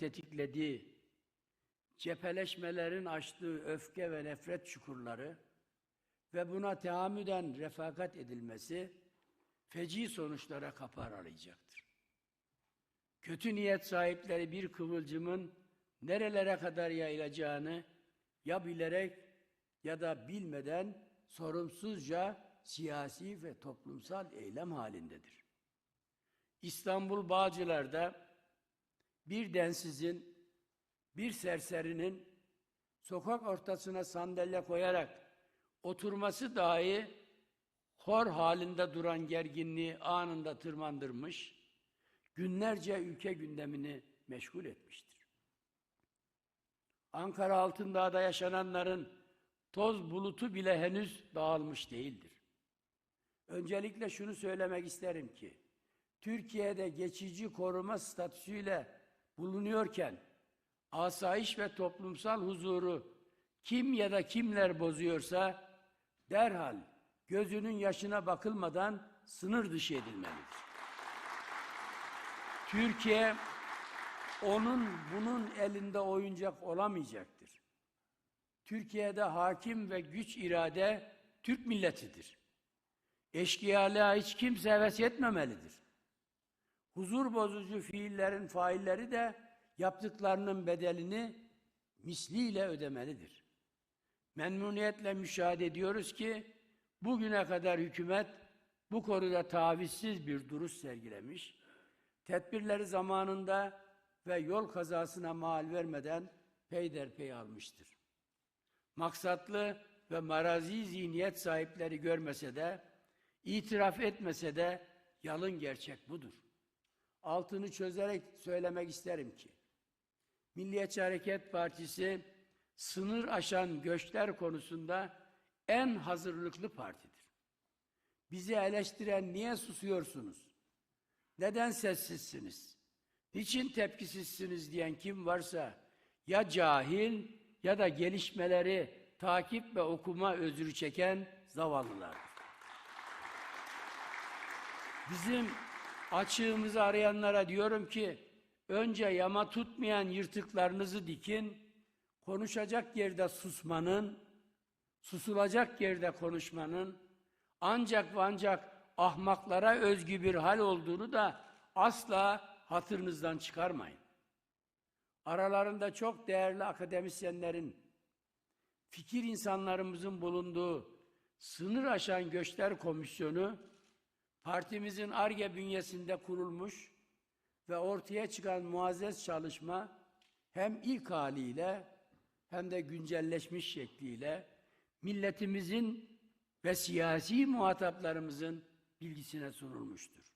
tetiklediği, cepheleşmelerin açtığı öfke ve nefret çukurları ve buna teamüden refakat edilmesi feci sonuçlara kapı aralayacaktır. Kötü niyet sahipleri bir kıvılcımın nerelere kadar yayılacağını ya bilerek ya da bilmeden sorumsuzca siyasi ve toplumsal eylem halindedir. İstanbul Bağcılar'da bir densizin, bir serserinin sokak ortasına sandalye koyarak oturması dahi hor halinde duran gerginliği anında tırmandırmış, günlerce ülke gündemini meşgul etmiştir. Ankara Altındağ'da yaşananların toz bulutu bile henüz dağılmış değildir. Öncelikle şunu söylemek isterim ki, Türkiye'de geçici koruma statüsüyle bulunuyorken, asayiş ve toplumsal huzuru kim ya da kimler bozuyorsa, derhal gözünün yaşına bakılmadan sınır dışı edilmelidir. Türkiye, onun bunun elinde oyuncak olamayacaktır. Türkiye'de hakim ve güç irade Türk milletidir. Eşkıyalığa hiç kimse heves etmemelidir. Huzur bozucu fiillerin failleri de yaptıklarının bedelini misliyle ödemelidir. Memnuniyetle müşahede ediyoruz ki bugüne kadar hükümet bu konuda tavizsiz bir duruş sergilemiş, tedbirleri zamanında ve yol kazasına mal vermeden peyderpey almıştır. Maksatlı ve marazi zihniyet sahipleri görmese de, itiraf etmese de yalın gerçek budur. Altını çözerek söylemek isterim ki, Milliyetçi Hareket Partisi sınır aşan göçler konusunda en hazırlıklı partidir. Bizi eleştiren niye susuyorsunuz? Neden sessizsiniz? Niçin tepkisizsiniz diyen kim varsa ya cahil ya da gelişmeleri takip ve okuma özrü çeken zavallılardır. Bizim açığımızı arayanlara diyorum ki önce yama tutmayan yırtıklarınızı dikin, konuşacak yerde susmanın, susulacak yerde konuşmanın ancak ve ancak ahmaklara özgü bir hal olduğunu da asla hatırınızdan çıkarmayın. Aralarında çok değerli akademisyenlerin, fikir insanlarımızın bulunduğu sınır aşan göçler komisyonu, partimizin ARGE bünyesinde kurulmuş ve ortaya çıkan muazzez çalışma hem ilk haliyle hem de güncelleşmiş şekliyle milletimizin ve siyasi muhataplarımızın bilgisine sunulmuştur.